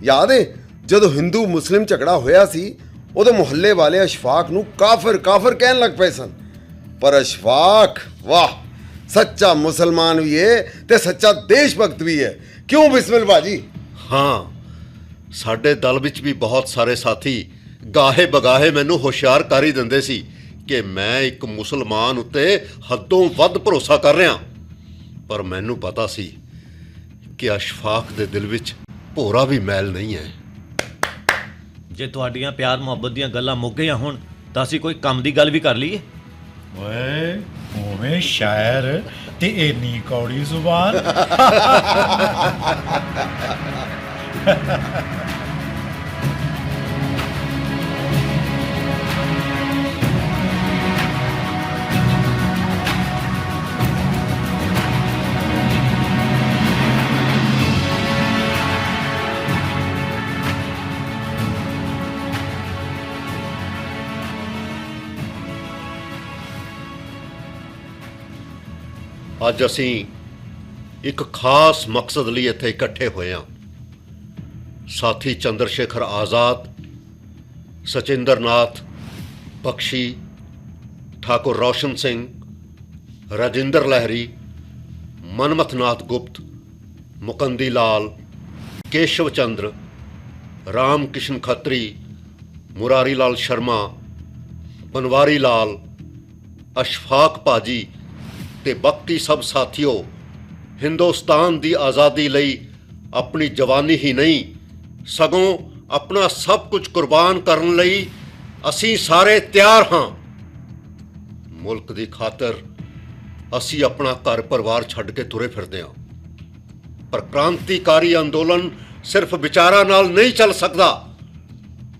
ਯਾਦ ਹੈ ਜਦੋਂ ਹਿੰਦੂ ਮੁਸਲਿਮ ਝਗੜਾ ਹੋਇਆ ਸੀ ਉਹਦੇ ਮੁਹੱਲੇ ਵਾਲੇ ਅਸ਼ਫਾਕ ਨੂੰ ਕਾਫਰ ਕਾਫਰ ਕਹਿਣ ਲੱਗ ਪਏ ਸਨ। ਪਰ ਅਸ਼ਫਾਕ, ਵਾਹ, ਸੱਚਾ ਮੁਸਲਮਾਨ ਵੀ ਹੈ ਤੇ ਸੱਚਾ ਦੇਸ਼ ਭਗਤ ਵੀ ਹੈ ਕਿਉਂ ਬਿਸਮਿਲ ਬਾਜੀ ਹਾਂ, ਸਾਡੇ ਦਲ ਵਿੱਚ ਵੀ ਬਹੁਤ ਸਾਰੇ ਸਾਥੀ ਗਾਹੇ ਬਗਾਹੇ ਮੈਨੂੰ ਹੁਸ਼ਿਆਰ ਕਰ ਹੀ ਦਿੰਦੇ ਸੀ ਕਿ ਮੈਂ ਇੱਕ ਮੁਸਲਮਾਨ ਉੱਤੇ ਹੱਦੋਂ ਵੱਧ ਭਰੋਸਾ ਕਰ ਰਿਹਾ। ਪਰ ਮੈਨੂੰ ਪਤਾ ਸੀ ਕਿ ਅਸ਼ਫਾਕ ਦੇ ਦਿਲ ਵਿੱਚ ਭੋਰਾ ਵੀ ਮੈਲ ਨਹੀਂ ਹੈ। ਜੇ ਤੁਹਾਡੀਆਂ ਪਿਆਰ ਮੁਹੱਬਤ ਦੀਆਂ ਗੱਲਾਂ ਮੁੱਕ ਗਈਆਂ ਹੁਣ ਤਾਂ ਅਸੀਂ ਕੋਈ ਕੰਮ ਦੀ ਗੱਲ ਵੀ ਕਰ ਲਈਏ। ਓਏ ਉਵੇਂ ਸ਼ਾਇਰ ਤੇ ਇੰਨੀ ਕੌੜੀ ਜ਼ੁਬਾਨ। <laughs> ਅੱਜ ਅਸੀਂ ਇੱਕ ਖਾਸ ਮਕਸਦ ਲਈ ਇੱਥੇ ਇਕੱਠੇ ਹੋਏ ਹਾਂ। ਸਾਥੀ ਚੰਦਰ ਸ਼ੇਖਰ ਆਜ਼ਾਦ ਸਚਿੰਦਰ ਨਾਥ ਬਖਸ਼ੀ, ਠਾਕੁਰ ਰੌਸ਼ਨ ਸਿੰਘ, ਰਾਜਿੰਦਰ ਲਹਿਰੀ ਮਨਮਥਨਾਥ ਗੁਪਤ, ਮੁਕੰਦੀ ਲਾਲ, ਕੇਸ਼ਵ ਚੰਦਰ, ਰਾਮ ਕਿਸ਼ਨ ਖੱਤਰੀ ਮੁਰਾਰੀ ਲਾਲ ਸ਼ਰਮਾ ਬਨਵਾਰੀ ਲਾਲ, ਅਸ਼ਫਾਕ ਪਾਜੀ ਤੇ ਬਾਕੀ ਸਭ ਸਾਥੀਓ, ਹਿੰਦੁਸਤਾਨ ਦੀ ਆਜ਼ਾਦੀ ਲਈ ਆਪਣੀ ਜਵਾਨੀ ਹੀ ਨਹੀਂ, ਸਗੋਂ ਆਪਣਾ ਸਭ ਕੁਝ ਕੁਰਬਾਨ ਕਰਨ ਲਈ ਅਸੀਂ ਸਾਰੇ ਤਿਆਰ ਹਾਂ। ਮੁਲਕ ਦੀ ਖਾਤਰ ਅਸੀਂ ਆਪਣਾ ਘਰ ਪਰਿਵਾਰ ਛੱਡ ਕੇ ਤੁਰੇ ਫਿਰਦੇ ਹਾਂ। ਪਰ ਕ੍ਰਾਂਤੀਕਾਰੀ ਅੰਦੋਲਨ ਸਿਰਫ ਵਿਚਾਰਾਂ ਨਾਲ ਨਹੀਂ ਚੱਲ ਸਕਦਾ।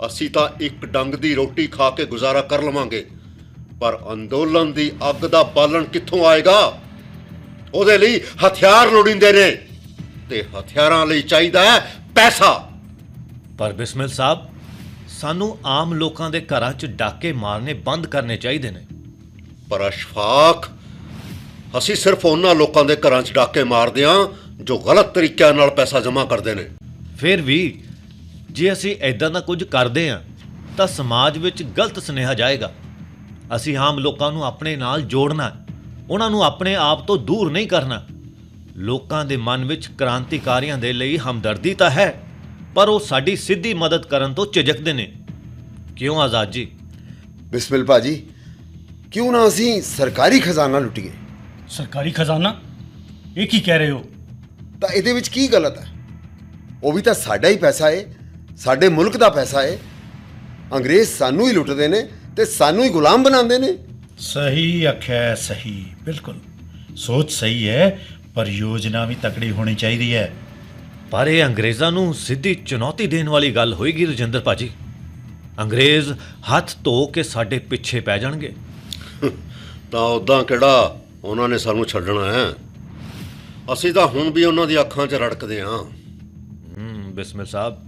ਅਸੀਂ ਤਾਂ ਇੱਕ ਡੰਗ ਦੀ ਰੋਟੀ ਖਾ ਕੇ ਗੁਜ਼ਾਰਾ ਕਰ ਲਵਾਂਗੇ। ਪਰ ਅੰਦੋਲਨ ਦੀ ਅੱਗ ਦਾ ਬਾਲਣ ਕਿੱਥੋਂ ਆਏਗਾ? ਉਹਦੇ ਲਈ ਹਥਿਆਰ ਲੋੜੀਂਦੇ ਨੇ ਤੇ ਹਥਿਆਰਾਂ ਲਈ ਚਾਹੀਦਾ ਹੈ ਪੈਸਾ। ਪਰ ਬਿਸਮਿਲ ਸਾਹਿਬ ਸਾਨੂੰ ਆਮ ਲੋਕਾਂ ਦੇ ਘਰਾਂ 'ਚ ਡਾਕੇ ਮਾਰਨੇ ਬੰਦ ਕਰਨੇ ਚਾਹੀਦੇ ਨੇ। ਪਰ ਅਸ਼ਫਾਕ ਅਸੀਂ ਸਿਰਫ ਉਹਨਾਂ ਲੋਕਾਂ ਦੇ ਘਰਾਂ 'ਚ ਡਾਕੇ ਮਾਰਦੇ ਹਾਂ ਜੋ ਗਲਤ ਤਰੀਕਿਆਂ ਨਾਲ ਪੈਸਾ ਜਮ੍ਹਾਂ ਕਰਦੇ ਨੇ। ਫਿਰ ਵੀ ਜੇ ਅਸੀਂ ਐਦਾਂ ਦਾ ਕੁਝ ਕਰਦੇ ਹਾਂ ਤਾਂ ਸਮਾਜ ਵਿੱਚ ਗਲਤ ਸੁਨੇਹਾ ਜਾਏਗਾ। ਅਸੀਂ ਆਮ ਲੋਕਾਂ ਨੂੰ ਆਪਣੇ ਨਾਲ ਜੋੜਨਾ। ਉਹਨਾਂ ਨੂੰ ਆਪਣੇ ਆਪ ਤੋਂ ਦੂਰ ਨਹੀਂ ਕਰਨਾ। ਲੋਕਾਂ ਦੇ ਮਨ ਵਿੱਚ ਕ੍ਰਾਂਤੀਕਾਰੀਆਂ ਦੇ ਲਈ ਹਮਦਰਦੀ ਤਾਂ ਹੈ ਪਰ ਉਹ ਸਾਡੀ ਸਿੱਧੀ ਮਦਦ ਕਰਨ ਤੋਂ ਝਿਜਕਦੇ ਨੇ। ਕਿਉਂ ਆਜ਼ਾਦ ਜੀ? ਬਿਸਮਿਲ ਬਾਜੀ ਕਿਉਂ ਨਾ ਅਸੀਂ ਸਰਕਾਰੀ ਖਜ਼ਾਨਾ ਲੁੱਟੀਏ? ਸਰਕਾਰੀ ਖਜ਼ਾਨਾ? ਇਹ ਕੀ ਕਹਿ ਰਹੇ ਹੋ? ਤਾਂ ਇਹਦੇ ਵਿੱਚ ਕੀ ਗਲਤ ਹੈ? ਉਹ ਵੀ ਤਾਂ ਸਾਡਾ ਹੀ ਪੈਸਾ ਹੈ ਸਾਡੇ ਮੁਲਕ ਦਾ ਪੈਸਾ ਹੈ ਅੰਗਰੇਜ਼ ਸਾਨੂੰ ਹੀ ਲੁੱਟਦੇ ਨੇ ਤੇ ਸਾਨੂੰ ਹੀ ਗੁਲਾਮ ਬਣਾਉਂਦੇ ਨੇ। ਸਹੀ ਆਖਿਆ ਸਹੀ ਬਿਲਕੁਲ। ਸੋਚ ਸਹੀ ਹੈ ਪਰ ਯੋਜਨਾ ਵੀ ਤਕੜੀ ਹੋਣੀ ਚਾਹੀਦੀ ਹੈ। ਪਰ ਇਹ ਅੰਗਰੇਜ਼ਾਂ ਨੂੰ ਸਿੱਧੀ ਚੁਣੌਤੀ ਦੇਣ ਵਾਲੀ ਗੱਲ ਹੋਏਗੀ ਰਜਿੰਦਰ ਭਾਜੀ। ਅੰਗਰੇਜ਼ ਹੱਥ ਧੋ ਕੇ ਸਾਡੇ ਪਿੱਛੇ ਪੈ ਜਾਣਗੇ। ਤਾਂ ਉਦਾਂ ਕਿਹੜਾ ਉਹਨਾਂ ਨੇ ਸਾਨੂੰ ਛੱਡਣਾ ਹੈ। ਅਸੀਂ ਤਾਂ ਹੁਣ ਵੀ ਉਹਨਾਂ ਦੀ ਅੱਖਾਂ 'ਚ ਰੜਕਦੇ ਹਾਂ। ਹਮ ਬਿਸਮਿਲ ਸਾਹਿਬ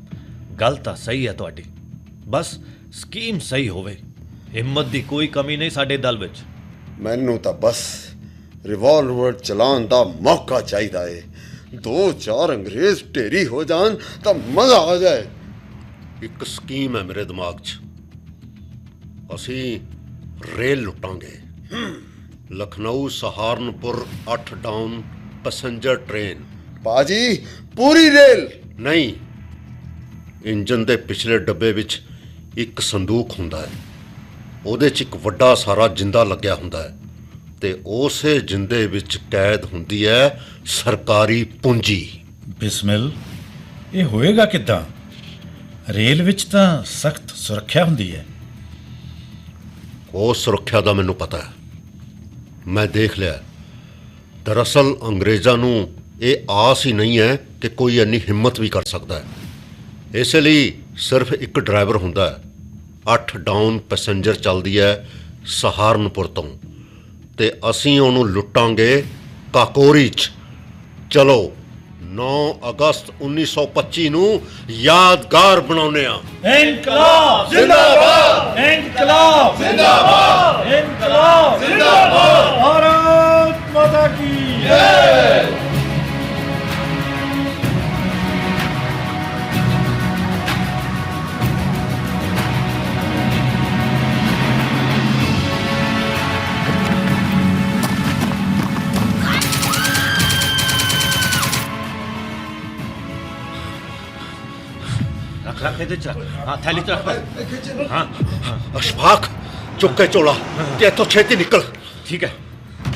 ਗੱਲ ਤਾਂ ਸਹੀ ਹੈ ਤੁਹਾਡੀ। ਬਸ ਸਕੀਮ ਸਹੀ ਹੋਵੇ। ਹਿੰਮਤ ਦੀ ਕੋਈ ਕਮੀ ਨਹੀਂ ਸਾਡੇ ਦਲ ਵਿੱਚ। ਮੈਨੂੰ ਤਾਂ ਬਸ ਰਿਵਾਲਵਰ ਚਲਾਉਣ ਦਾ ਮੌਕਾ ਚਾਹੀਦਾ ਏ। ਦੋ ਚਾਰ ਅੰਗਰੇਜ਼ ਢੇਰੀ ਹੋ ਜਾਣ ਤਾਂ ਮਜ਼ਾ ਆ ਜਾਏ। ਇੱਕ ਸਕੀਮ ਹੈ ਮੇਰੇ ਦਿਮਾਗ 'ਚ। ਅਸੀਂ rail ਲੁੱਟਾਂਗੇ। Lucknow Saharanpur 8 down passenger train ਬਾਜੀ ਪੂਰੀ ਰੇਲ! ਨਹੀਂ ਇੰਜਨ ਦੇ ਪਿਛਲੇ ਡੱਬੇ ਵਿੱਚ ਇੱਕ ਸੰਦੂਕ ਹੁੰਦਾ ਹੈ। ਉਹਦੇ 'ਚ ਇੱਕ ਵੱਡਾ ਸਾਰਾ ਜਿੰਦਾ ਲੱਗਿਆ ਹੁੰਦਾ ਹੈ। ਤੇ ਉਸੇ ਜਿੰਦੇ ਵਿੱਚ ਕੈਦ ਹੁੰਦੀ ਹੈ ਸਰਕਾਰੀ ਪੂੰਜੀ। ਬਿਸਮਿਲ ਇਹ ਹੋਏਗਾ ਕਿੱਦਾਂ? ਰੇਲ ਵਿੱਚ ਤਾਂ ਸਖਤ ਸੁਰੱਖਿਆ ਹੁੰਦੀ ਹੈ। ਉਹ ਸੁਰੱਖਿਆ ਦਾ ਮੈਨੂੰ ਪਤਾ ਹੈ। ਮੈਂ ਦੇਖ ਲਿਆ। ਦਰਅਸਲ ਅੰਗਰੇਜ਼ਾਂ ਨੂੰ ਇਹ ਆਸ ਹੀ ਨਹੀਂ ਹੈ ਕਿ ਕੋਈ ਇੰਨੀ ਹਿੰਮਤ ਵੀ ਕਰ ਸਕਦਾ ਹੈ। ਇਸੇ ਲਈ ਸਿਰਫ ਇੱਕ ਡਰਾਈਵਰ ਹੁੰਦਾ ਹੈ। 8 ਡਾਊਨ ਪੈਸੇਂਜਰ ਚੱਲਦੀ ਹੈ ਸਹਾਰਨਪੁਰ ਤੋਂ। ਤੇ ਅਸੀਂ ਉਹਨੂੰ ਲੁੱਟਾਂਗੇ ਕਾਕੋਰੀ 'ਚ। ਚਲੋ 9 ਅਗਸਤ 1925 ਨੂੰ ਯਾਦਗਾਰ ਬਣਾਉਨੇ ਆ। ਇਨਕਲਾਬ ਜ਼ਿੰਦਾਬਾਦ! ਇਨਕਲਾਬ ਜ਼ਿੰਦਾਬਾਦ! ਇਨਕਲਾਬ ਜ਼ਿੰਦਾਬਾਦ! ਭਾਰਤ ਮਾਤਾ ਕੀ ਰੱਖ ਰੱਖ ਇਹਦੇ ਚ ਰੱਖ। ਹਾਂ ਥੈਲੀ ਚ ਰੱਖ ਹਾਂ ਅਸ਼ਫਾਕ ਚੁੱਕ ਕੇ ਝੋਲਾ ਤੇ ਇੱਥੋਂ ਛੇਤੀ ਨਿਕਲ ਠੀਕ ਹੈ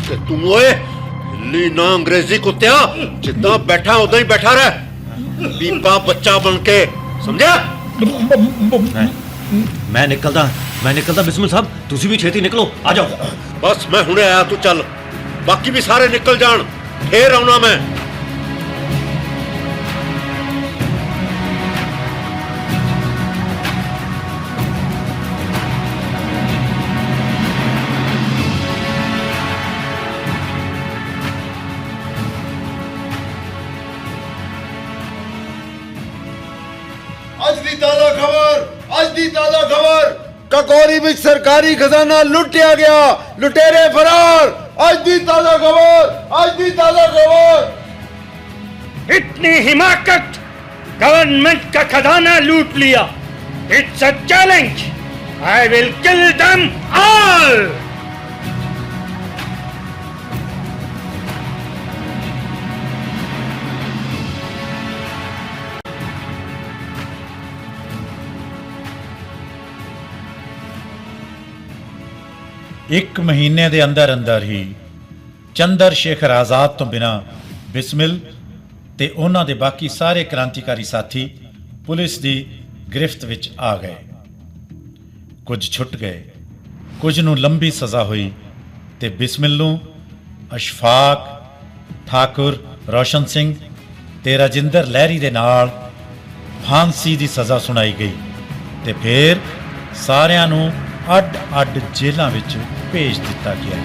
ਤੇ ਤੂੰ ਓਏ ਹਿੱਲੀ ਨਾ ਅੰਗਰੇਜ਼ੀ ਕੁੱਤਿਆ ਜਿੱਦਾਂ ਬੈਠਾ ਉਦਾਂ ਹੀ ਬੈਠਾ ਰਹਿ ਬੀਬਾ ਬੱਚਾ ਬਣ ਕੇ ਸਮਝਿਆ ਮੈਂ ਨਿਕਲਦਾ ਮੈਂ ਨਿਕਲਦਾ ਬਿਸਮਿਲ ਸਾਹਿਬ ਤੁਸੀਂ ਵੀ ਛੇਤੀ ਨਿਕਲੋ ਆ ਜਾਓ ਬਸ ਮੈਂ ਹੁਣੇ ਆਇਆ ਤੂੰ ਚੱਲ ਬਾਕੀ ਵੀ ਸਾਰੇ ਨਿਕਲ ਜਾਣ ਫੇਰ ਆਉਣਾ ਮੈਂ ਵਿੱਚ ਸਰਕਾਰੀ ਖਜ਼ਾਨਾ ਲੁੱਟਿਆ ਗਿਆ ਲੁਟੇਰੇ ਫਰਾਰ ਅੱਜ ਦੀ ਤਾਜ਼ਾ ਖਬਰ ਅੱਜ ਦੀ ਤਾਜ਼ਾ ਖਬਰ इतनी हिमाकत गवर्नमेंट का खजाना लूट लिया it's a challenge I will kill them all ਇੱਕ ਮਹੀਨੇ ਦੇ ਅੰਦਰ ਅੰਦਰ ਹੀ ਚੰਦਰ ਸ਼ੇਖਰ ਆਜ਼ਾਦ ਤੋਂ ਬਿਨਾ ਬਿਸਮਿਲ ਤੇ ਉਹਨਾਂ ਦੇ ਬਾਕੀ ਸਾਰੇ ਕ੍ਰਾਂਤੀਕਾਰੀ ਸਾਥੀ ਪੁਲਿਸ ਦੀ ਗ੍ਰਿਫਤ ਵਿੱਚ ਆ ਗਏ। ਕੁਝ ਛੁੱਟ ਗਏ। ਕੁਝ ਨੂੰ ਲੰਬੀ ਸਜ਼ਾ ਹੋਈ ਤੇ ਬਿਸਮਿਲ ਨੂੰ ਅਸ਼ਫਾਕ, ਠਾਕੁਰ, ਰੋਸ਼ਨ ਸਿੰਘ ਤੇ ਰਾਜਿੰਦਰ ਲਹਿਰੀ ਦੇ ਨਾਲ ਫਾਂਸੀ ਦੀ ਸਜ਼ਾ ਸੁਣਾਈ ਗਈ ਤੇ ਫਿਰ ਸਾਰਿਆਂ ਨੂੰ ਅੱਡ-ਅੱਡ ਜੇਲ੍ਹਾਂ ਵਿੱਚ ਭੇਜ ਦਿੱਤਾ ਗਿਆ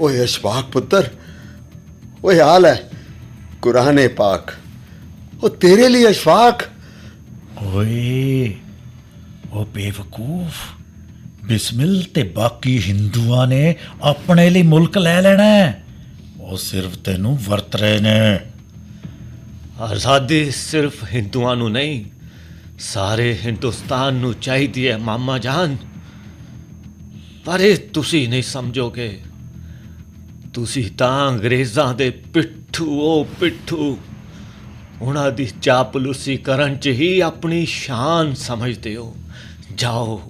ਓਏ ਅਸ਼ਫਾਕ ਪੁੱਤਰ ਓਏ ਹਾਲ ਹੈ ਕੁਰਾਨ ਪਾਕ। ਉਹ ਤੇਰੇ ਲਈ ਅਸ਼ਫਾਕ। ਓਏ ਉਹ ਬੇਵਕੂਫ। ਬਿਸਮਿਲ ਤੇ ਬਾਕੀ ਹਿੰਦੂਆਂ ਨੇ ਆਪਣੇ ਲਈ ਮੁਲਕ ਲੈ ਲੈਣਾ ਹੈ। ਉਹ ਸਿਰਫ ਤੈਨੂੰ ਵਰਤ ਰਹੇ ਨੇ। ਆਜ਼ਾਦੀ ਸਿਰਫ ਹਿੰਦੂਆਂ ਨੂੰ ਨਹੀਂ ਸਾਰੇ ਹਿੰਦੁਸਤਾਨ ਨੂੰ ਚਾਹੀਦੀ ਹੈ ਮਾਮਾ ਜਾਨ। ਪਰ ਇਹ ਤੁਸੀਂ ਨਹੀਂ ਸਮਝੋਗੇ। ਤੁਸੀਂ ਤਾਂ ਅੰਗਰੇਜ਼ਾਂ ਦੇ ਪਿੱਠੂ ਉਹ ਪਿੱਠੂ। ਉਹਨਾਂ ਦੀ ਚਾਪਲੂਸੀ ਕਰਨ ਚ ਹੀ ਆਪਣੀ ਸ਼ਾਨ ਸਮਝਦੇ ਹੋ। ਜਾਓ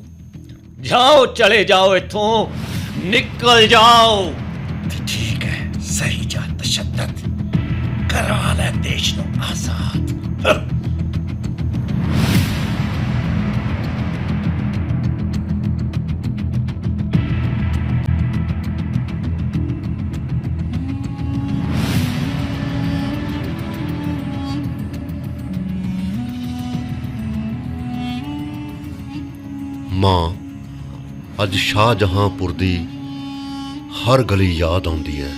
ਜਾਓ, ਚਲੇ ਜਾਓ ਇੱਥੋਂ। ਨਿਕਲ ਜਾਓ। ਠੀਕ ਹੈ, ਸਹੀ ਜਾਂ ਤਸ਼ੱਦਦ। ਕਰਵਾ ਲੈ ਦੇਸ਼ ਨੂੰ ਆਜ਼ਾਦ। ਮਾਂ, ਅੱਜ ਸ਼ਾਹਜਹਾਂਪੁਰ ਦੀ ਹਰ ਗਲੀ ਯਾਦ ਆਉਂਦੀ ਹੈ।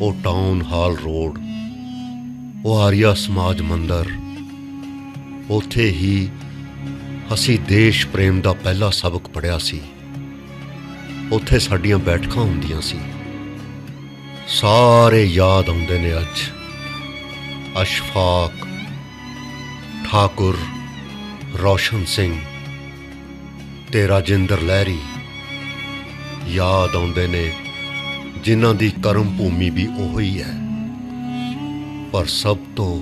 ਉਹ ਟਾਊਨ ਹਾਲ ਰੋਡ ਉਹ ਆਰੀਆ ਸਮਾਜ ਮੰਦਰ, ਉੱਥੇ ਹੀ ਅਸੀਂ ਦੇਸ਼ ਪ੍ਰੇਮ ਦਾ ਪਹਿਲਾ ਸਬਕ ਪੜਿਆ ਸੀ। ਉੱਥੇ ਸਾਡੀਆਂ ਬੈਠਕਾਂ ਹੁੰਦੀਆਂ ਸੀ। ਸਾਰੇ ਯਾਦ ਆਉਂਦੇ ਨੇ ਅੱਜ। ਅਸ਼ਫਾਕ, ਠਾਕੁਰ, ਰੌਸ਼ਨ ਸਿੰਘ ਤੇ ਰਾਜਿੰਦਰ ਲਹਿਰੀ। ਯਾਦ ਆਉਂਦੇ ਨੇ, ਜਿਨ੍ਹਾਂ ਦੀ ਕਰਮ ਭੂਮੀ ਵੀ ਉਹੀ ਹੈ। ਪਰ ਸਭ ਤੋਂ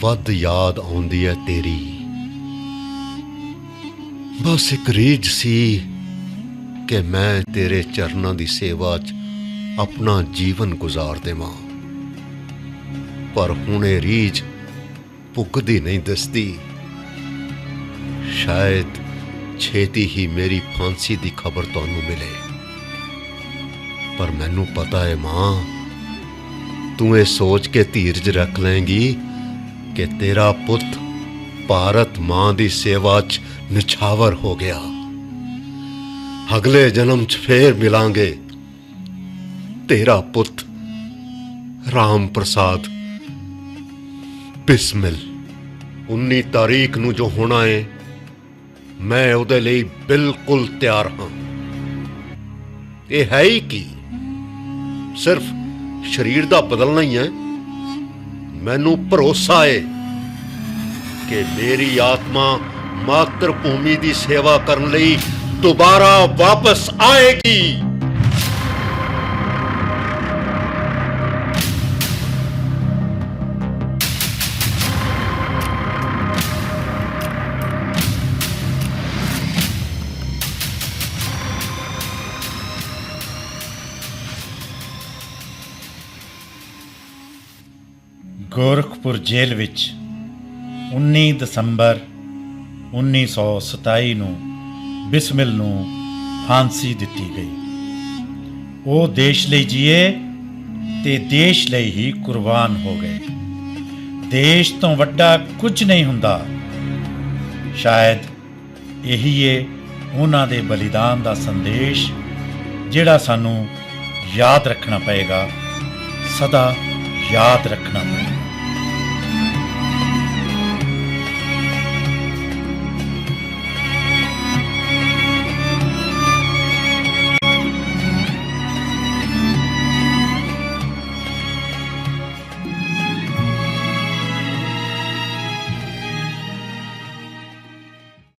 ਵੱਧ ਯਾਦ ਆਉਂਦੀ ਹੈ ਤੇਰੀ। ਬਸ ਇੱਕ ਰੀਝ ਸੀ ਕਿ ਮੈਂ ਤੇਰੇ ਚਰਨਾਂ ਦੀ ਸੇਵਾ 'ਚ ਆਪਣਾ ਜੀਵਨ ਗੁਜ਼ਾਰ ਦੇਵਾਂ। ਪਰ ਹੁਣ ਇਹ ਰੀਝ ਪੁੱਗਦੀ ਨਹੀਂ ਦਿਸਦੀ। ਸ਼ਾਇਦ ਛੇਤੀ ਹੀ ਮੇਰੀ ਫਾਂਸੀ ਦੀ ਖਬਰ ਤੁਹਾਨੂੰ ਮਿਲੇ। ਪਰ ਮੈਨੂੰ ਪਤਾ ਹੈ ਮਾਂ, ਤੂੰ ਇਹ ਸੋਚ ਕੇ ਧੀਰਜ ਰੱਖ ਲਏਂਗੀ ਕਿ ਤੇਰਾ ਪੁੱਤ ਭਾਰਤ ਮਾਂ ਦੀ ਸੇਵਾ 'ਚ ਨਿਛਾਵਰ ਹੋ ਗਿਆ। ਅਗਲੇ ਜਨਮ 'ਚ ਫੇਰ ਮਿਲਾਂਗੇ। ਤੇਰਾ ਪੁੱਤ ਰਾਮ ਪ੍ਰਸਾਦ। ਬਿਸਮਿਲ 19 ਤਾਰੀਖ ਨੂੰ ਜੋ ਹੋਣਾ ਹੈ ਮੈਂ ਉਹਦੇ ਲਈ ਬਿਲਕੁਲ ਤਿਆਰ ਹਾਂ। ਇਹ ਹੈ ਹੀ ਕੀ? ਸਿਰਫ ਸਰੀਰ ਦਾ ਬਦਲਣਾ ਹੀ ਹੈ। ਮੈਨੂੰ ਭਰੋਸਾ ਹੈ ਕਿ ਮੇਰੀ ਆਤਮਾ ਮਾਤਰ ਭੂਮੀ ਦੀ ਸੇਵਾ ਕਰਨ ਲਈ ਦੁਬਾਰਾ ਵਾਪਸ ਆਏਗੀ। ਗੋਰਖਪੁਰ ਜੇਲ੍ਹ ਵਿੱਚ 19 ਦਸੰਬਰ 1927 ਨੂੰ ਬਿਸਮਿਲ ਨੂੰ ਫਾਂਸੀ ਦਿੱਤੀ ਗਈ। ਉਹ ਦੇਸ਼ ਲਈ ਜੀਏ ਤੇ ਦੇਸ਼ ਲਈ ਹੀ ਕੁਰਬਾਨ ਹੋ ਗਏ। ਦੇਸ਼ ਤੋਂ ਵੱਡਾ ਕੁਝ ਨਹੀਂ ਹੁੰਦਾ। ਸ਼ਾਇਦ ਇਹੀ ਏ ਉਹਨਾਂ ਦੇ ਬਲੀਦਾਨ ਦਾ ਸੰਦੇਸ਼ ਜਿਹੜਾ ਸਾਨੂੰ ਯਾਦ ਰੱਖਣਾ ਪਏਗਾ, ਸਦਾ ਯਾਦ ਰੱਖਣਾ ਪਏਗਾ।